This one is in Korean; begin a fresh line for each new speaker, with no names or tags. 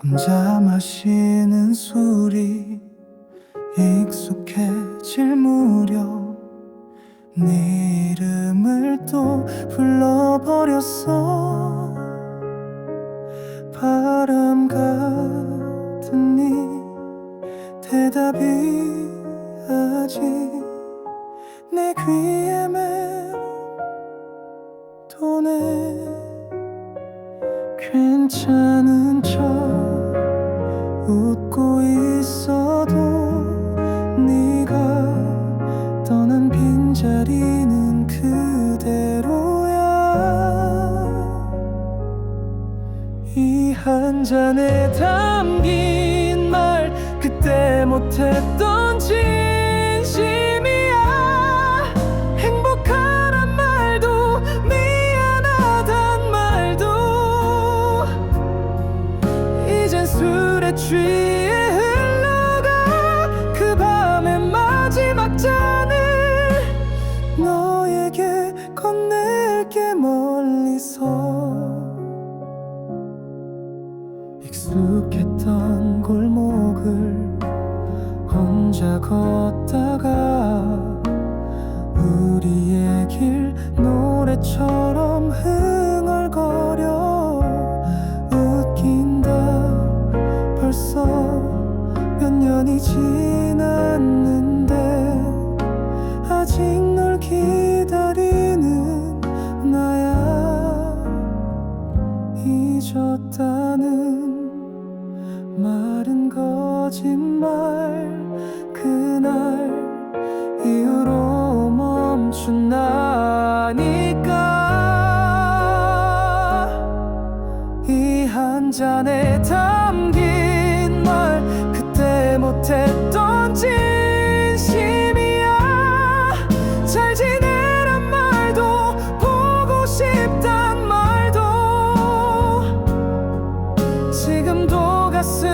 혼자 마시는 술이 익숙해질 무렵 네 이름을 또 불러버렸어. 바람 같은 네 대답이 아직 내 귀에 맴도네. 괜찮은 척 이 한 잔에 담긴 말 그때 못했던 진심이야. 행복하란 말도 미안하단 말도 이젠 술에 취해 익숙했던 골목을 혼자 걷다가 우리의 길 노래처럼 흥얼거려 웃긴다. 벌써 몇 년이 지났는데 아직 널 기다리는 나야. 잊었다는 마른 거짓말. 그날 이후로 멈춘 나니까 이 한 잔에 담긴 말 그때 못했던 가슴